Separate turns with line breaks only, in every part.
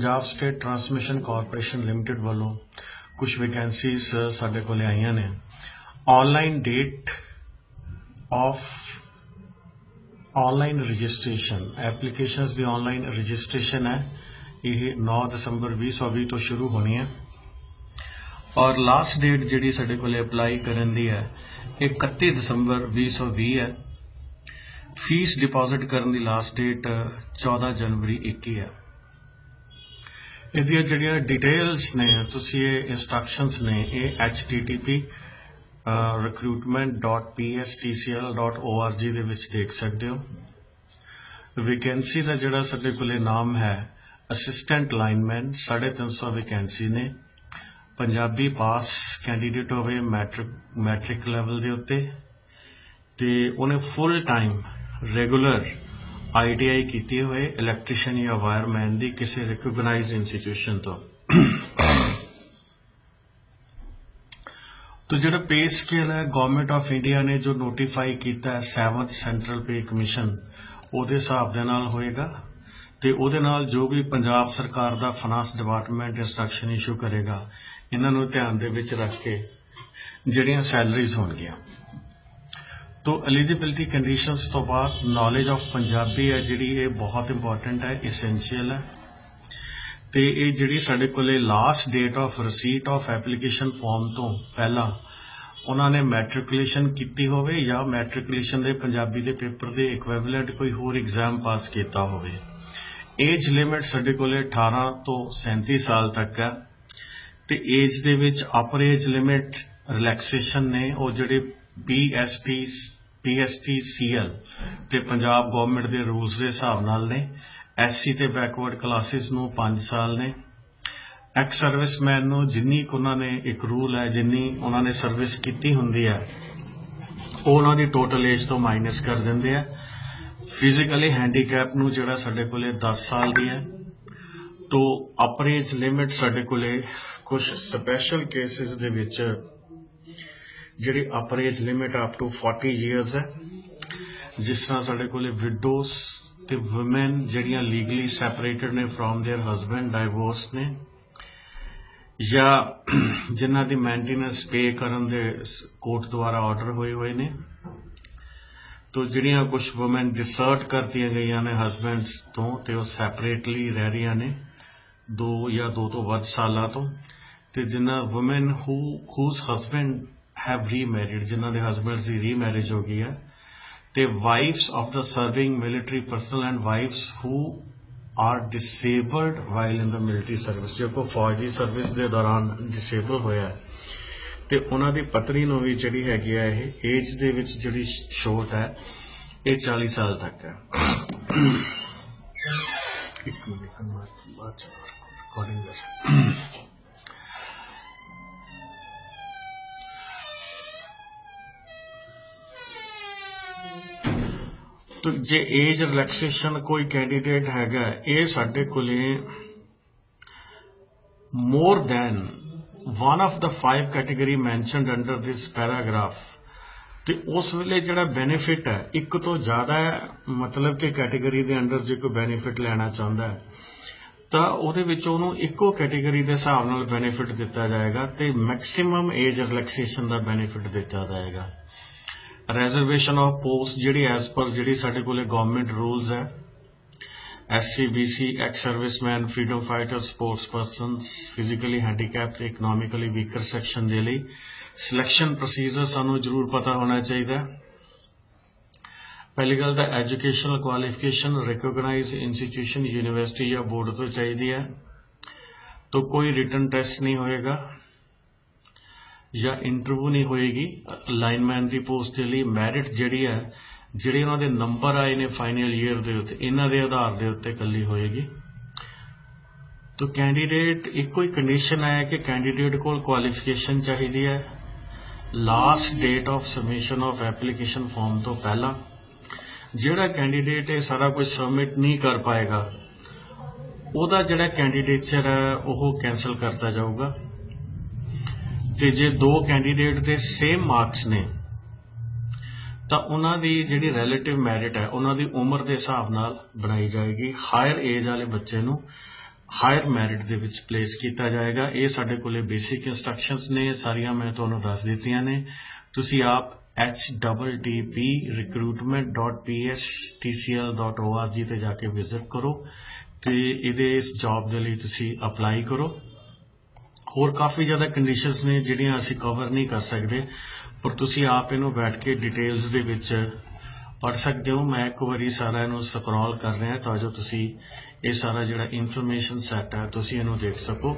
Punjab state transmission corporation limited ਵੱਲੋਂ ਕੁਝ vacancies ਸਾਡੇ ਕੋਲੇ ਆਈਆਂ ਨੇ। Online date of online registration applications the online registration ਹੈ। ਇਹ 9 ਦਸੰਬਰ 2020 ਤੋਂ ਸ਼ੁਰੂ ਹੋਣੀ ਹੈ। ਔਰ ਲਾਸਟ ਡੇਟ ਜਿਹੜੀ ਸਾਡੇ ਕੋਲੇ ਅਪਲਾਈ ਕਰਨ ਦੀ ਹੈ, ਇਹ 31 ਦਸੰਬਰ 2020 ਹੈ। ਫੀਸ ਡਿਪੋਜ਼ਿਟ ਕਰਨ ਦੀ ਲਾਸਟ ਡੇਟ 14 ਜਨਵਰੀ 21 ਹੈ। ਇਹਦੀਆਂ ਜਿਹੜੀਆਂ ਡਿਟੇਲਸ ਨੇ, ਤੁਸੀਂ ਇਹ ਇਨਸਟਰਕਸ਼ਨਸ ਨੇ, ਇਹ http recruitment.pstcl.org ਦੇ ਵਿੱਚ ਦੇਖ ਸਕਦੇ ਹੋ। ਵੈਕੈਂਸੀ ਦਾ ਜਿਹੜਾ ਸਾਡੇ ਕੋਲੇ ਨਾਮ ਹੈ ਅਸਿਸਟੈਂਟ ਲਾਈਨਮੈਨ 350 ਵੈਕੈਂਸੀ ਨੇ। ਪੰਜਾਬੀ ਪਾਸ ਕੈਂਡੀਡੇਟ ਹੋਵੇ ਮੈਟ੍ਰਿਕ ਮੈਟ੍ਰਿਕ ਲੈਵਲ ਦੇ ਉੱਤੇ, ਤੇ ਉਹਨੇ ਫੁੱਲ ਟਾਈਮ ਰੈਗੂਲਰ ਆਈਟੀਆਈ ਕੀਤੀ ਹੋਏ ਇਲੈਕਟ੍ਰੀਸ਼ੀਅਨ ਜਾਂ ਵਾਇਰਮੈਨ ਦੀ ਕਿਸੇ ਰਿਕਗਨਾਈਜ਼ਡ ਇੰਸਟੀਟਿਊਸ਼ਨ ਤੋਂ। ਤੋ ਜਿਹੜਾ ਪੇ ਸਕੇਲ ਹੈ ਗਵਰਨਮੈਂਟ ਆਫ ਇੰਡੀਆ ਨੇ ਜੋ ਨੋਟੀਫਾਈ ਕੀਤਾ ਹੈ 7th ਸੈਂਟਰਲ ਪੇ ਕਮਿਸ਼ਨ ਉਹਦੇ ਹਿਸਾਬ ਦੇ ਨਾਲ ਹੋਏਗਾ। ਤੇ ਉਹਦੇ ਨਾਲ ਜੋ ਵੀ ਪੰਜਾਬ ਸਰਕਾਰ ਦਾ ਫਾਈਨਾਂਸ ਡਿਪਾਰਟਮੈਂਟ ਇੰਸਟਰਕਸ਼ਨ ਇਸ਼ੂ ਕਰੇਗਾ, ਇਹਨਾਂ ਨੂੰ ਧਿਆਨ ਦੇ ਵਿੱਚ ਰੱਖ ਕੇ ਜਿਹੜੀਆਂ ਸੈਲਰੀਜ਼ ਹੋਣਗੀਆਂ। ਤੋ ਐਲੀਜੀਬਿਲਟੀ ਕੰਡੀਸ਼ਨਸ ਤੋਂ ਬਾਅਦ ਨੌਲੇਜ ਆਫ ਪੰਜਾਬੀ ਹੈ ਜਿਹੜੀ ਇਹ ਬਹੁਤ ਇੰਪੋਰਟੈਂਟ ਹੈ ਐਸੈਂਸ਼ੀਅਲ ਹੈ। ਤੇ ਇਹ ਜਿਹੜੀ ਸਾਡੇ ਕੋਲੇ last date of receipt of application form ਤੋਂ ਪਹਿਲਾਂ ਉਹਨਾਂ ਨੇ ਮੈਟ੍ਰਿਕੂਲੇਸ਼ਨ ਕੀਤੀ ਹੋਵੇ ਜਾਂ ਮੈਟ੍ਰਿਕੂਲੇਸ਼ਨ ਦੇ ਪੰਜਾਬੀ ਦੇ ਪੇਪਰ ਦੇ ਇਕੁਇਵਲੈਂਟ ਕੋਈ ਹੋਰ ਐਗਜ਼ਾਮ ਪਾਸ ਕੀਤਾ ਹੋਵੇ। ਏਜ ਲਿਮਿਟ ਸਾਡੇ ਕੋਲੇ 18 ਤੋਂ 37 ਸਾਲ ਤੱਕ ਹੈ। ਤੇ ਏਜ ਦੇ ਵਿੱਚ ਅਪਰ ਏਜ ਲਿਮਿਟ ਰਿਲੈਕਸੇਸ਼ਨ ਨੇ ਉਹ ਜਿਹੜੇ ਪੀਐਸਟੀਸੀਐਲ ਤੇ ਪੰਜਾਬ ਗਵਰਨਮੈਂਟ ਦੇ ਰੂਲਸ ਦੇ ਹਿਸਾਬ ਨਾਲ ਨੇ। ਐਸਸੀ ਤੇ ਬੈਕਵਰਡ ਕਲਾਸਿਸ ਨੂੰ 5 ਸਾਲ ਨੇ। ਐਕਸ ਸਰਵਿਸਮੈਨ ਨੂੰ ਜਿੰਨੀ ਕੁ ਉਹਨਾਂ ਨੇ ਇੱਕ ਰੂਲ ਹੈ, ਜਿੰਨੀ ਉਹਨਾਂ ਨੇ ਸਰਵਿਸ ਕੀਤੀ ਹੁੰਦੀ ਹੈ, ਉਹ ਉਹਨਾਂ ਦੀ ਟੋਟਲ ਏਜ ਤੋਂ ਮਾਈਨਸ ਕਰ ਦਿੰਦੇ ਆ। ਫਿਜ਼ੀਕਲੀ ਹੈਂਡੀਕੈਪ ਨੂੰ ਜਿਹੜਾ ਸਾਡੇ ਕੋਲੇ 10 ਸਾਲ ਦੀ ਹੈ, ਤੋਂ ਅਪਰੇਜ ਲਿਮਿਟ ਸਾਡੇ ਕੋਲੇ ਕੁਝ ਸਪੈਸ਼ਲ ਕੇਸਿਸ ਦੇ ਵਿੱਚ ਜਿਹੜੀ upper age limit up to 40 years ਹੈ ਜਿਸ ਤਰ੍ਹਾਂ ਸਾਡੇ ਕੋਲੇ ਵਿਡੋਸ ਤੇ ਔਮਨ ਜਿਹੜੀਆਂ ਲੀਗਲੀ ਸੈਪਰੇਟਡ ਨੇ ਫਰੋਮ देयर ਹਸਬੰਡ ਡਾਈਵੋਰਸ ਨੇ ਜਾਂ ਜਿਨ੍ਹਾਂ ਦੀ ਮੇਨਟੇਨੈਂਸ ਪੇ ਕਰਨ ਦੇ ਕੋਰਟ ਦੁਆਰਾ ਆਰਡਰ ਹੋਏ ਹੋਏ ਨੇ ਤੋ ਜਿਹੜੀਆਂ ਕੁਝ ਔਮਨ ਡਿਸਰਟ ਕਰਤੀਆਂ ਗਈਆਂ ਨੇ ਹਸਬੰਡਸ ਤੋਂ ਤੇ ਉਹ ਸੈਪਰੇਟਲੀ ਰਹਿ ਰਹੀਆਂ ਨੇ ਦੋ ਜਾਂ ਦੋ ਤੋਂ ਵੱਧ ਸਾਲਾਂ ਤੋਂ ਤੇ ਜਿਨ੍ਹਾਂ women who whose husband have remarried ਜਿਨ੍ਹਾਂ ਦੇ ਹਸਬੰਡਸ ਦੀ ਰੀਮੈਰਿਜ ਹੋ ਗਈ ਹੈ ਤੇ wives of the serving military personnel and wives who are disabled while in the military service ਜੋ ਕੋ ਫੌਜੀ ਸਰਵਿਸ ਦੇ ਦੌਰਾਨ ਡਿਸੇਬਲ ਹੋਇਆ ਤੇ ਉਹਨਾਂ ਦੀ ਪਤਨੀ ਨੂੰ ਵੀ ਜਿਹੜੀ ਹੈਗੀ ਆ ਇਹ ਏਜ ਦੇ ਵਿੱਚ ਜਿਹੜੀ ਛੋਟ ਹੈ, ਇਹ 40 ਸਾਲ ਤੱਕ ਹੈ। ਇੱਕ ਮਿੰਟ ਬਾਅਦ ਰਿਕਾਰਡਿੰਗ ਕਰ। ਤੋ ਜੇ ਏਜ ਰਿਲੈਕਸੇਸ਼ਨ ਕੋਈ ਕੈਂਡੀਡੇਟ ਹੈਗਾ, ਇਹ ਸਾਡੇ ਕੋਲੇ more than one of the five category mentioned under this paragraph ਤੇ ਉਸ ਵੇਲੇ ਜਿਹੜਾ ਬੈਨੀਫਿਟ ਹੈ, ਇੱਕ ਤੋਂ ਜ਼ਿਆਦਾ ਮਤਲਬ ਕਿ ਕੈਟਾਗਰੀ ਦੇ ਅੰਡਰ ਜੇ ਕੋਈ ਬੈਨੀਫਿਟ ਲੈਣਾ ਚਾਹੁੰਦਾ ਹੈ, ਤਾਂ ਉਹਦੇ ਵਿੱਚ ਉਹਨੂੰ ਇੱਕੋ ਕੈਟਾਗਰੀ ਦੇ ਹਿਸਾਬ ਨਾਲ ਬੈਨੀਫਿਟ ਦਿੱਤਾ ਜਾਏਗਾ ਤੇ ਮੈਕਸਿਮਮ ਏਜ ਰਿਲੈਕਸੇਸ਼ਨ ਦਾ ਬੈਨੀਫਿਟ ਦਿੱਤਾ ਜਾਏਗਾ। ਰਿਜ਼ਰਵੇਸ਼ਨ ਆਫ ਪੋਸਟ ਜਿਹੜੀ ਐਸ ਪਰ ਜਿਹੜੀ ਸਾਡੇ ਕੋਲੇ ਗਵਰਨਮੈਂਟ ਰੂਲਸ ਹੈ SC BC ex servicemen freedom fighter sports persons physically handicap ਤੇ ਇਕਨੋਮਿਕਲੀ ਵੀਕਰ ਸੈਕਸ਼ਨ ਦੇ ਲਈ ਸਿਲੈਕਸ਼ਨ ਪ੍ਰੋਸੀਜਰ ਸਾਨੂੰ ਜ਼ਰੂਰ ਪਤਾ ਹੋਣਾ ਚਾਹੀਦਾ ਪਹਿਲੀ ਗੱਲ ਤਾਂ educational qualification recognised institution university ਜਾਂ ਬੋਰਡ ਤੋਂ ਚਾਹੀਦੀ ਹੈ। ਤਾਂ ਕੋਈ ਰਿਟਨ ਟੈਸਟ ਨਹੀਂ ਹੋਏਗਾ। ਜਾਂ ਇੰਟਰਵਿਊ ਨਹੀਂ ਹੋਏਗੀ ਲਾਈਨਮੈਨ ਦੀ ਪੋਸਟ ਦੇ ਲਈ ਮੈਰਿਟ ਜਿਹੜੀ ਹੈ, ਜਿਹੜੇ ਉਹਨਾਂ ਦੇ ਨੰਬਰ ਆਏ ਨੇ ਫਾਈਨਲ ਈਅਰ ਦੇ ਉੱਤੇ, ਇਹਨਾਂ ਦੇ ਆਧਾਰ ਦੇ ਉੱਤੇ ਕੱਲੀ ਹੋਏਗੀ। ਤੋ ਕੈਂਡੀਡੇਟ ਇੱਕੋ ਹੀ ਕੰਡੀਸ਼ਨ ਹੈ ਕਿ ਕੈਂਡੀਡੇਟ ਕੋਲ ਕੁਆਲੀਫਿਕੇਸ਼ਨ ਚਾਹੀਦੀ ਹੈ। Last date of submission of application form ਤੋਂ ਪਹਿਲਾਂ, ਜਿਹੜਾ ਕੈਂਡੀਡੇਟ ਇਹ ਸਾਰਾ ਕੁਝ ਸਬਮਿਟ ਨਹੀਂ ਕਰ ਪਾਏਗਾ, ਉਹਦਾ ਜਿਹੜਾ ਕੈਂਡੀਡੇਚਰ ਹੈ, ਉਹ ਕੈਨਸਲ ਕਰਤਾ ਜਾਊਗਾ। ਤੇ ਜੇ ਦੋ ਕੈਂਡੀਡੇਟ ਦੇ ਸੇਮ ਮਾਰਕਸ ਨੇ, ਤਾਂ ਉਹਨਾਂ ਦੀ ਜਿਹੜੀ ਰਿਲੇਟਿਵ ਮੈਰਿਟ ਹੈ, ਉਹਨਾਂ ਦੀ ਉਮਰ ਦੇ ਹਿਸਾਬ ਨਾਲ ਬਣਾਈ ਜਾਏਗੀ। ਹਾਇਰ ਏਜ ਵਾਲੇ ਬੱਚੇ ਨੂੰ ਹਾਇਰ ਮੈਰਿਟ ਦੇ ਵਿੱਚ ਪਲੇਸ ਕੀਤਾ ਜਾਏਗਾ। ਇਹ ਸਾਡੇ ਕੋਲੇ ਬੇਸਿਕ ਇਨਸਟਰਕਸ਼ਨਸ ਨੇ, ਇਹ ਸਾਰੀਆਂ ਮੈਂ ਤੁਹਾਨੂੰ ਦੱਸ ਦਿੱਤੀਆਂ ਨੇ। ਤੁਸੀਂ ਆਪ http://recruitment.pstcl.org ਤੇ ਜਾ ਕੇ ਵਿਜ਼ਿਟ ਕਰੋ ਤੇ ਇਹਦੇ ਇਸ ਜੌਬ ਦੇ ਲਈ ਤੁਸੀਂ ਅਪਲਾਈ ਕਰੋ। ਹੋਰ ਕਾਫੀ ਜ਼ਿਆਦਾ ਕੰਡੀਸ਼ਨਸ ਨੇ ਜਿਹੜੀਆਂ ਅਸੀਂ ਕਵਰ ਨਹੀਂ ਕਰ ਸਕਦੇ। ਪਰ ਤੁਸੀਂ ਆਪ ਇਹਨੂੰ ਬੈਠ ਕੇ ਡਿਟੇਲਸ ਦੇ ਵਿੱਚ ਪੜ ਸਕਦੇ ਹੋ। ਮੈਂ ਇੱਕ ਵਾਰੀ ਸਾਰਾ ਇਹਨੂੰ ਸਕਰੋਲ ਕਰ ਰਿਹਾ ਤਾਂ ਜੋ ਤੁਸੀਂ ਇਹ ਸਾਰਾ ਜਿਹੜਾ ਇਨਫੋਰਮੇਸ਼ਨ ਸੈਟ ਹੈ, ਤੁਸੀਂ ਇਹਨੂੰ ਦੇਖ ਸਕੋ।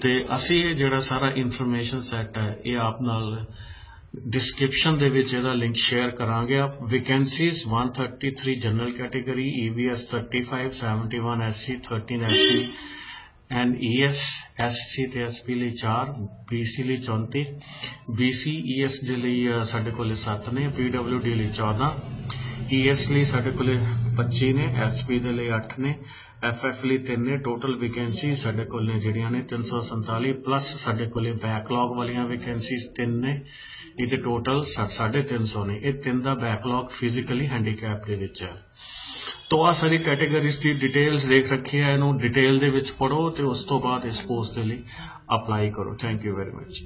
ਤੇ ਅਸੀਂ ਇਹ ਜਿਹੜਾ ਸਾਰਾ ਇਨਫੋਰਮੇਸ਼ਨ ਸੈਟ ਹੈ, ਇਹ ਆਪ ਨਾਲ ਡਿਸਕ੍ਰਿਪਸ਼ਨ ਦੇ ਵਿੱਚ ਇਹਦਾ ਲਿੰਕ ਸ਼ੇਅਰ ਕਰਾਂਗੇ ਆਪ। Vacancies 133 general category EVS 35 71 SC 13 SC and ES SC ਤੇ SP ਲਈ 4 BC ਲਈ 34 BC ES ਦੇ ਲਈ ਸਾਡੇ ਕੋਲੇ 7 ਨੇ PWD ਲਈ 14 ES ਲਈ ਸਾਡੇ ਕੋਲੇ 25 ਨੇ SP ਦੇ ਲਈ 8 ਨੇ FF ਲਈ 3 ਨੇ, ਟੋਟਲ ਵੈਕੈਂਸੀ ਸਾਡੇ ਕੋਲ ਨੇ ਜਿਹੜੀਆਂ ਨੇ 347 ਪਲੱਸ ਸਾਡੇ ਕੋਲੇ ਬੈਕਲੌਗ ਵਾਲੀਆਂ ਵੈਕੈਂਸੀਜ਼ 3 ਨੇ, ਇਹਦੇ ਟੋਟਲ 350 ਨੇ, ਇਹ ਤਿੰਨ ਦਾ ਬੈਕਲੌਗ ਫਿਜ਼ੀਕਲੀ ਹੈਂਡੀਕੈਪ ਦੇ ਵਿੱਚ ਹੈ। ਤੋ ਆ ਸਾਰੀ ਕੈਟਾਗਰੀਜ਼ ਦੀ ਡਿਟੇਲਸ ਦੇਖ ਰੱਖੀ ਹੈ, ਇਹਨੂੰ ਡਿਟੇਲ ਦੇ ਵਿੱਚ ਪੜੋ ਤੇ ਉਸ ਤੋਂ ਬਾਅਦ ਇਸ ਪੋਸਟ ਦੇ ਲਈ ਅਪਲਾਈ ਕਰੋ। Thank you very much